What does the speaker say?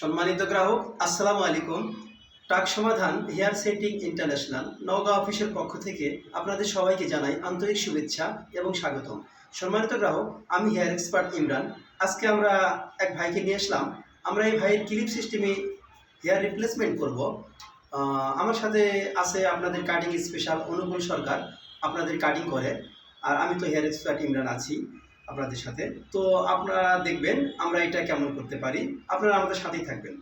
সম্মানিত গ্রাহক, আসসালামু আলাইকুম। টাক সমাধান হেয়ার সেটিং ইন্টারন্যাশনাল নওগাঁ অফিসের পক্ষ থেকে আপনাদের সবাইকে জানাই আন্তরিক শুভেচ্ছা এবং স্বাগতম। সম্মানিত গ্রাহক, আমি হেয়ার এক্সপার্ট ইমরান। আজকে আমরা এক ভাইকে নিয়ে আসলাম। আমরা এই ভাইয়ের ক্লিপ সিস্টেমে হেয়ার রিপ্লেসমেন্ট করব। আমার সাথে আছে আপনাদের কাটিং স্পেশাল অনুকূল সরকার। আপনাদের কাটিং করে। আর আমি তো হেয়ার এক্সপার্ট ইমরান আছি। আপনাদের সাথে। তো আপনারা দেখবেন আমরা এটা কেমন করতে পারি। আপনারা আমাদের সাথেই থাকবেন।